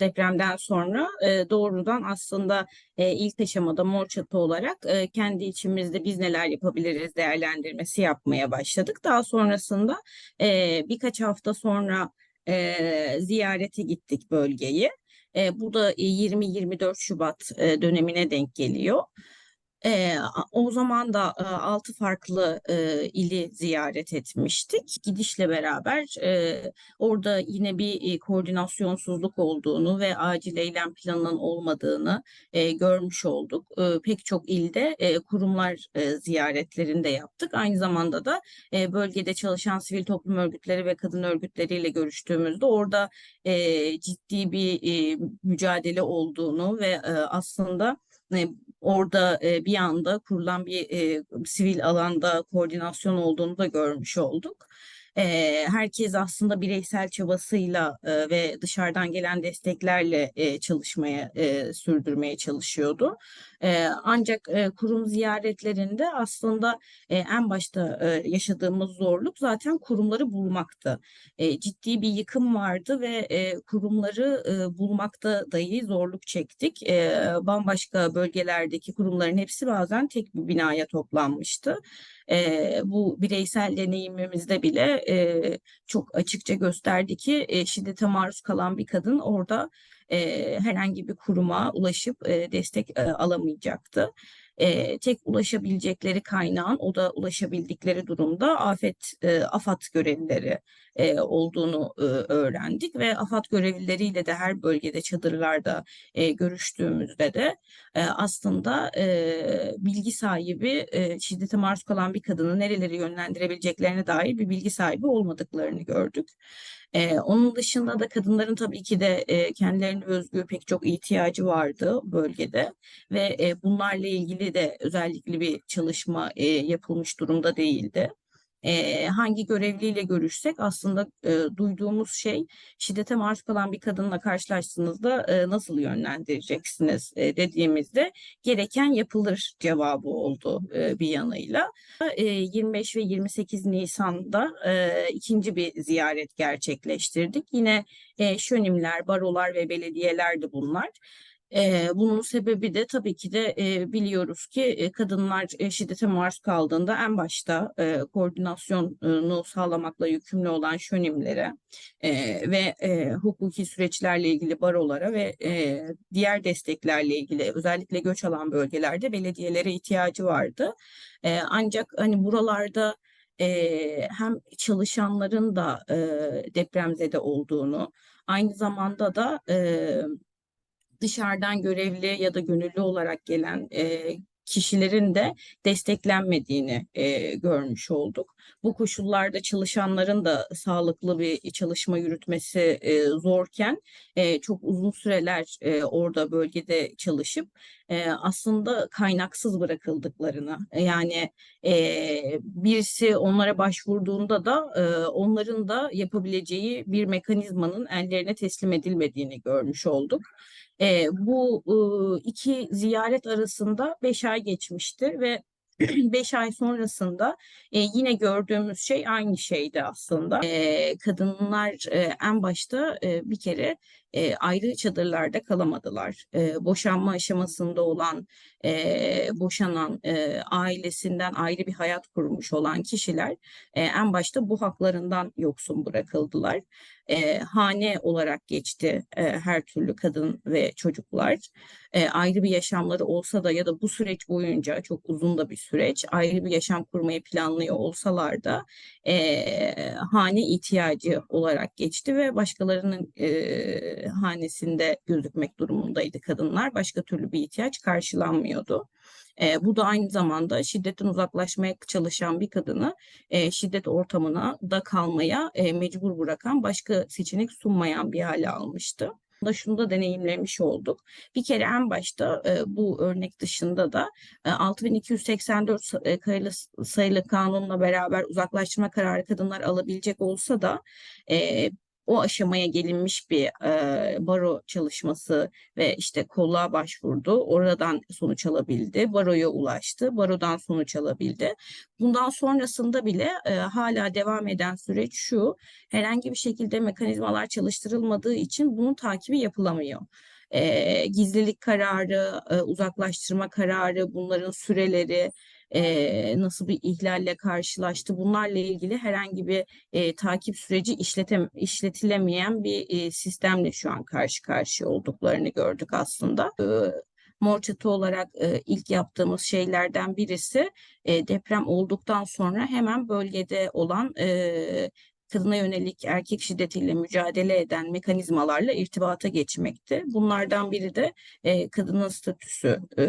depremden sonra e, doğrudan aslında e, ilk aşamada mor çatı olarak e, kendi içimizde biz neler yapabiliriz değerlendirmesi yapmaya başladık. Daha sonrasında e, birkaç hafta sonra e, ziyarete gittik bölgeyi. E, bu da 20-24 Şubat e, dönemine denk geliyor. A- o zaman da e, altı farklı e, ili ziyaret etmiştik. Gidişle beraber e, orada yine bir e, koordinasyonsuzluk olduğunu ve acil eylem planının olmadığını e, görmüş olduk. E, pek çok ilde e, kurumlar e, ziyaretlerinde yaptık. Aynı zamanda da e, bölgede çalışan sivil toplum örgütleri ve kadın örgütleriyle görüştüğümüzde orada e, ciddi bir e, mücadele olduğunu ve e, aslında e, orada e, bir anda kurulan bir e, sivil alanda koordinasyon olduğunu da görmüş olduk. E, herkes aslında bireysel çabasıyla e, ve dışarıdan gelen desteklerle e, çalışmaya e, sürdürmeye çalışıyordu. E, ancak e, kurum ziyaretlerinde aslında e, en başta e, yaşadığımız zorluk zaten kurumları bulmaktı. E, ciddi bir yıkım vardı ve e, kurumları e, bulmakta dahi zorluk çektik. E, bambaşka bölgelerdeki kurumların hepsi bazen tek bir binaya toplanmıştı. E, bu bireysel deneyimimizde bile e, çok açıkça gösterdi ki e, şiddete maruz kalan bir kadın orada e, herhangi bir kuruma ulaşıp e, destek e, alamayacaktı. E, tek ulaşabilecekleri kaynağın o da ulaşabildikleri durumda afet e, AFAD görevlileri e, olduğunu e, öğrendik ve AFAD görevlileriyle de her bölgede çadırlarda e, görüştüğümüzde de e, aslında e, bilgi sahibi e, şiddete maruz kalan bir kadını nerelere yönlendirebileceklerine dair bir bilgi sahibi olmadıklarını gördük. Ee, onun dışında da kadınların tabii ki de e, kendilerine özgü pek çok ihtiyacı vardı bölgede ve e, bunlarla ilgili de özellikle bir çalışma e, yapılmış durumda değildi. E, hangi görevliyle görüşsek aslında e, duyduğumuz şey şiddete maruz kalan bir kadınla karşılaştığınızda e, nasıl yönlendireceksiniz e, dediğimizde gereken yapılır cevabı oldu e, bir yanıyla. E, 25 ve 28 Nisan'da e, ikinci bir ziyaret gerçekleştirdik. Yine e, şönimler, barolar ve belediyeler de bunlar. Ee, bunun sebebi de tabii ki de e, biliyoruz ki e, kadınlar e, şiddete maruz kaldığında en başta e, koordinasyonu sağlamakla yükümlü olan şönimlere e, ve e, hukuki süreçlerle ilgili barolara ve e, diğer desteklerle ilgili özellikle göç alan bölgelerde belediyelere ihtiyacı vardı. E, ancak hani buralarda e, hem çalışanların da e, depremzede olduğunu aynı zamanda da e, dışarıdan görevli ya da gönüllü olarak gelen e, kişilerin de desteklenmediğini e, görmüş olduk. Bu koşullarda çalışanların da sağlıklı bir çalışma yürütmesi e, zorken e, çok uzun süreler e, orada bölgede çalışıp e, aslında kaynaksız bırakıldıklarını yani e, birisi onlara başvurduğunda da e, onların da yapabileceği bir mekanizmanın ellerine teslim edilmediğini görmüş olduk. E, bu e, iki ziyaret arasında beş ay geçmiştir ve beş ay sonrasında e, yine gördüğümüz şey aynı şeydi aslında. E, kadınlar e, en başta e, bir kere e, ayrı çadırlarda kalamadılar. E, boşanma aşamasında olan, e, boşanan e, ailesinden ayrı bir hayat kurmuş olan kişiler e, en başta bu haklarından yoksun bırakıldılar. E, hane olarak geçti e, her türlü kadın ve çocuklar. E, ayrı bir yaşamları olsa da ya da bu süreç boyunca çok uzun da bir süreç ayrı bir yaşam kurmayı planlıyor olsalar da e, hane ihtiyacı olarak geçti ve başkalarının e, hanesinde gözükmek durumundaydı kadınlar. Başka türlü bir ihtiyaç karşılanmıyordu. E, bu da aynı zamanda şiddetten uzaklaşmaya çalışan bir kadını e, şiddet ortamına da kalmaya e, mecbur bırakan başka seçenek sunmayan bir hale almıştı da şunu da deneyimlemiş olduk. Bir kere en başta e, bu örnek dışında da e, 6284 e, sayılı, sayılı kanunla beraber uzaklaştırma kararı kadınlar alabilecek olsa da e, o aşamaya gelinmiş bir e, baro çalışması ve işte kolluğa başvurdu. Oradan sonuç alabildi. Baroya ulaştı. Barodan sonuç alabildi. Bundan sonrasında bile e, hala devam eden süreç şu. Herhangi bir şekilde mekanizmalar çalıştırılmadığı için bunun takibi yapılamıyor e, gizlilik kararı, e, uzaklaştırma kararı, bunların süreleri, e, nasıl bir ihlalle karşılaştı, bunlarla ilgili herhangi bir e, takip süreci işletem işletilemeyen bir e, sistemle şu an karşı karşıya olduklarını gördük aslında. E, Mor olarak e, ilk yaptığımız şeylerden birisi e, deprem olduktan sonra hemen bölgede olan e, kadına yönelik erkek şiddetiyle mücadele eden mekanizmalarla irtibata geçmekti. Bunlardan biri de e, kadının statüsü e,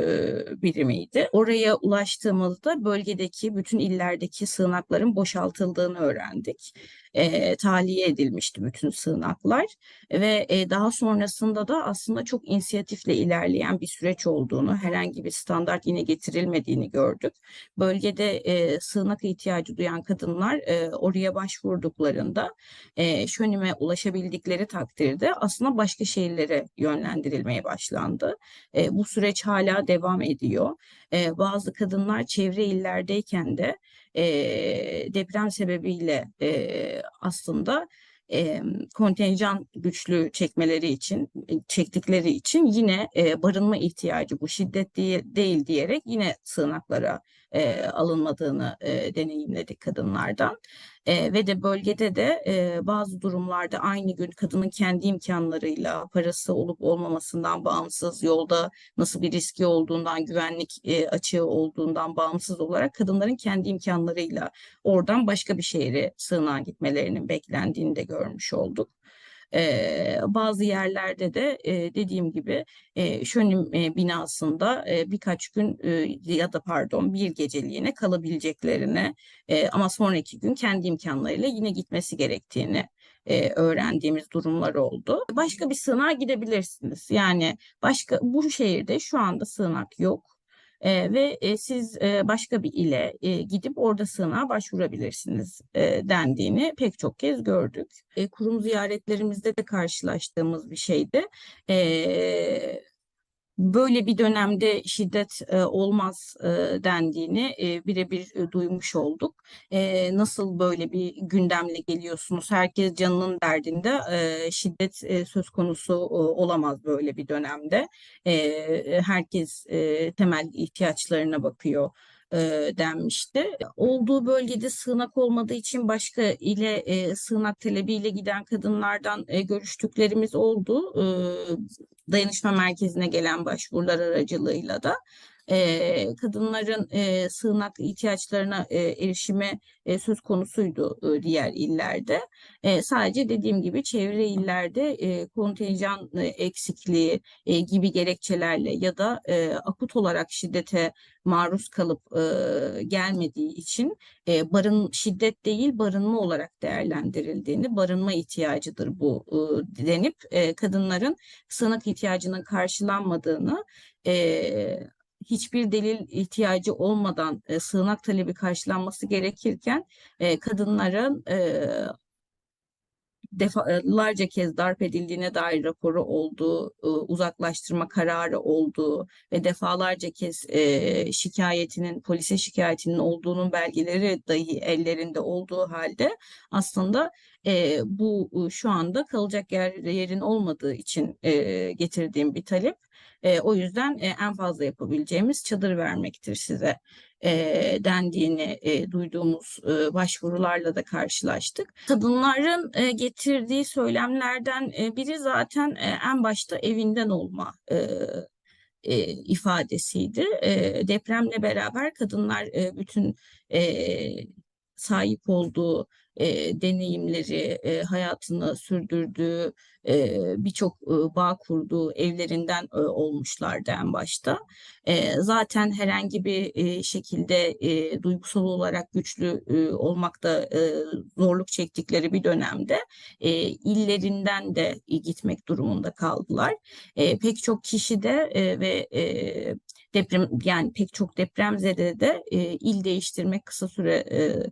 birimiydi. Oraya ulaştığımızda bölgedeki bütün illerdeki sığınakların boşaltıldığını öğrendik e, tahliye edilmişti bütün sığınaklar ve e, daha sonrasında da aslında çok inisiyatifle ilerleyen bir süreç olduğunu, herhangi bir standart yine getirilmediğini gördük. Bölgede e, sığınak ihtiyacı duyan kadınlar e, oraya başvurduklarında e, şönime ulaşabildikleri takdirde aslında başka şehirlere yönlendirilmeye başlandı. E, bu süreç hala devam ediyor. E, bazı kadınlar çevre illerdeyken de e, deprem sebebiyle e, aslında e, kontenjan güçlü çekmeleri için çektikleri için yine e, barınma ihtiyacı bu. Şiddet değil, değil diyerek yine sığınaklara e, alınmadığını e, deneyimledik kadınlardan. E, ve de bölgede de e, bazı durumlarda aynı gün kadının kendi imkanlarıyla parası olup olmamasından bağımsız yolda nasıl bir riski olduğundan güvenlik e, açığı olduğundan bağımsız olarak kadınların kendi imkanlarıyla oradan başka bir şehre sığınağa gitmelerinin beklendiğini de görmüş olduk. E, bazı yerlerde de e, dediğim gibi e, Şönim e, binasında e, birkaç gün e, ya da pardon bir geceliğine kalabileceklerini e, ama sonraki gün kendi imkanlarıyla yine gitmesi gerektiğini e, öğrendiğimiz durumlar oldu. Başka bir sığınağa gidebilirsiniz. Yani başka bu şehirde şu anda sığınak yok. E, ve e, siz e, başka bir ile e, gidip orada sığınağa başvurabilirsiniz e, dendiğini pek çok kez gördük. E, kurum ziyaretlerimizde de karşılaştığımız bir şeydi. E, böyle bir dönemde şiddet e, olmaz e, dendiğini e, birebir e, duymuş olduk. E, nasıl böyle bir gündemle geliyorsunuz? Herkes canının derdinde e, şiddet e, söz konusu e, olamaz böyle bir dönemde. E, herkes e, temel ihtiyaçlarına bakıyor e, denmişti. Olduğu bölgede sığınak olmadığı için başka ile e, sığınak talebiyle giden kadınlardan e, görüştüklerimiz oldu. E, dayanışma merkezine gelen başvurular aracılığıyla da e, kadınların e, sığınak ihtiyaçlarına e, erişimi e, söz konusuydu e, diğer illerde. E, sadece dediğim gibi çevre illerde e, kontenjan eksikliği e, gibi gerekçelerle ya da e, akut olarak şiddete maruz kalıp e, gelmediği için e, barın şiddet değil barınma olarak değerlendirildiğini, barınma ihtiyacıdır bu e, denip e, kadınların sığınak ihtiyacının karşılanmadığını e, hiçbir delil ihtiyacı olmadan e, sığınak talebi karşılanması gerekirken e, kadınların e, defalarca kez darp edildiğine dair raporu olduğu, e, uzaklaştırma kararı olduğu ve defalarca kez e, şikayetinin, polise şikayetinin olduğunun belgeleri dahi ellerinde olduğu halde aslında e, bu şu anda kalacak yer, yerin olmadığı için e, getirdiğim bir talep. E, o yüzden e, en fazla yapabileceğimiz çadır vermektir size e, dendiğini e, duyduğumuz e, başvurularla da karşılaştık. Kadınların e, getirdiği söylemlerden e, biri zaten e, en başta evinden olma e, e, ifadesiydi. E, depremle beraber kadınlar e, bütün e, sahip olduğu e, deneyimleri, e, hayatını sürdürdüğü, e, birçok e, bağ kurduğu evlerinden e, olmuşlardı en başta. E, zaten herhangi bir e, şekilde e, duygusal olarak güçlü e, olmakta e, zorluk çektikleri bir dönemde e, illerinden de gitmek durumunda kaldılar. E, pek çok kişi de e, ve e, deprem yani pek çok depremzede de e, il değiştirmek kısa süre e,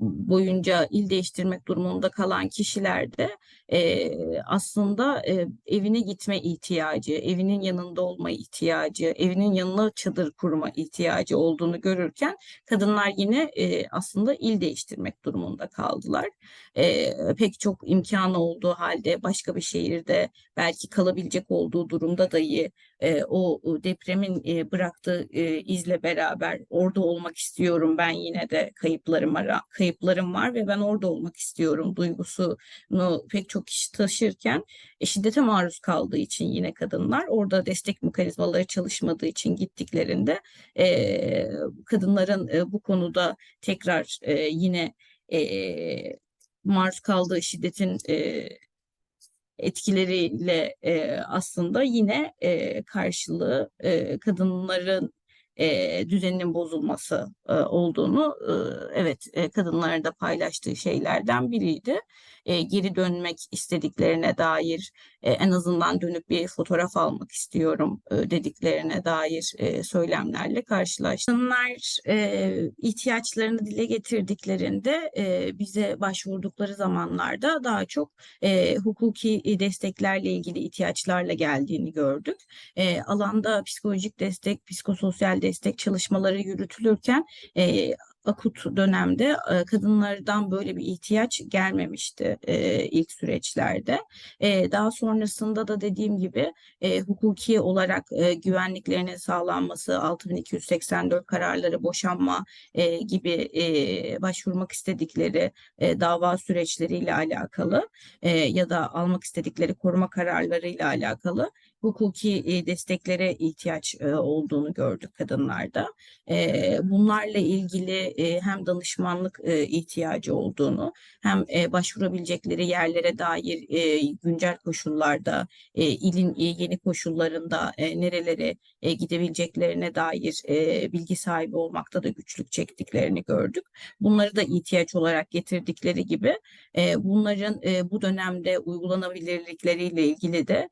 boyunca il değiştirmek durumunda kalan kişiler de e, aslında e, evine gitme ihtiyacı, evinin yanında olma ihtiyacı, evinin yanına çadır kurma ihtiyacı olduğunu görürken kadınlar yine e, aslında il değiştirmek durumunda kaldılar. E, pek çok imkanı olduğu halde başka bir şehirde belki kalabilecek olduğu durumda dahi e, o depremin e, bıraktığı e, izle beraber orada olmak istiyorum ben yine de kayıplarım var, kayıplarım var ve ben orada olmak istiyorum duygusunu pek çok kişi taşırken e, şiddete maruz kaldığı için yine kadınlar orada destek mekanizmaları çalışmadığı için gittiklerinde e, kadınların e, bu konuda tekrar e, yine e, maruz kaldığı şiddetin e, etkileriyle e, aslında yine e, karşılığı e, kadınların e, düzeninin bozulması e, olduğunu e, evet e, kadınların da paylaştığı şeylerden biriydi. E, geri dönmek istediklerine dair e, en azından dönüp bir fotoğraf almak istiyorum e, dediklerine dair e, söylemlerle karşılaştım. Kadınlar e, ihtiyaçlarını dile getirdiklerinde e, bize başvurdukları zamanlarda daha çok e, hukuki desteklerle ilgili ihtiyaçlarla geldiğini gördük. E, alanda psikolojik destek, psikososyal destek çalışmaları yürütülürken e, akut dönemde e, kadınlardan böyle bir ihtiyaç gelmemişti e, ilk süreçlerde. E, daha sonrasında da dediğim gibi e, hukuki olarak e, güvenliklerinin sağlanması, 6284 kararları boşanma e, gibi e, başvurmak istedikleri e, dava süreçleriyle alakalı e, ya da almak istedikleri koruma kararlarıyla alakalı hukuki desteklere ihtiyaç olduğunu gördük kadınlarda. Bunlarla ilgili hem danışmanlık ihtiyacı olduğunu hem başvurabilecekleri yerlere dair güncel koşullarda, ilin yeni koşullarında nerelere gidebileceklerine dair bilgi sahibi olmakta da güçlük çektiklerini gördük. Bunları da ihtiyaç olarak getirdikleri gibi bunların bu dönemde uygulanabilirlikleriyle ilgili de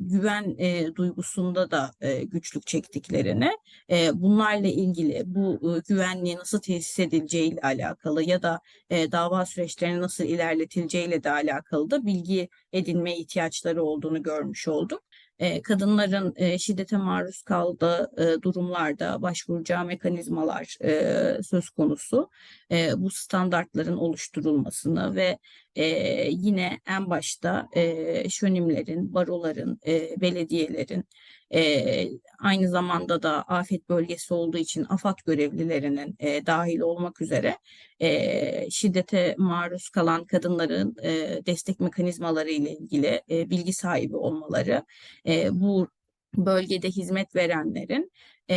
güven e, duygusunda da e, güçlük çektiklerini, e, bunlarla ilgili bu e, güvenliği nasıl tesis edileceğiyle alakalı ya da e, dava süreçlerini nasıl ilerletileceğiyle de alakalı da bilgi edinme ihtiyaçları olduğunu görmüş olduk e, kadınların e, şiddete maruz kaldığı e, durumlarda başvuracağı mekanizmalar e, söz konusu. E, bu standartların oluşturulmasını ve e, yine en başta e, şönimlerin, baroların, e, belediyelerin e, aynı zamanda da afet bölgesi olduğu için AFAD görevlilerinin e, dahil olmak üzere e, şiddete maruz kalan kadınların e, destek mekanizmaları ile ilgili e, bilgi sahibi olmaları, e, bu bölgede hizmet verenlerin e,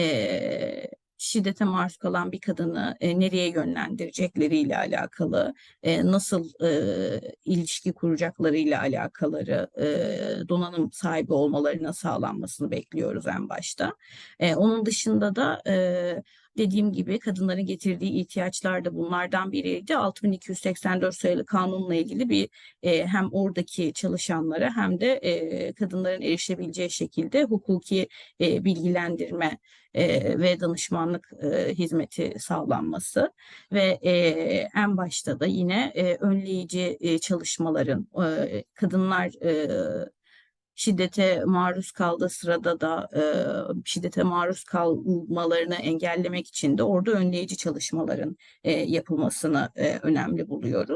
şiddete maruz kalan bir kadını e, nereye yönlendirecekleriyle alakalı, e, nasıl e, ilişki kuracaklarıyla alakalı e, donanım sahibi olmalarına sağlanmasını bekliyoruz en başta. E, onun dışında da e, dediğim gibi kadınların getirdiği ihtiyaçlar da bunlardan biriydi. 6284 sayılı kanunla ilgili bir e, hem oradaki çalışanlara hem de e, kadınların erişebileceği şekilde hukuki e, bilgilendirme e, ve danışmanlık e, hizmeti sağlanması ve e, en başta da yine e, önleyici e, çalışmaların e, kadınlar e, şiddete maruz kaldığı sırada da e, şiddete maruz kalmalarını engellemek için de orada önleyici çalışmaların e, yapılmasını e, önemli buluyoruz.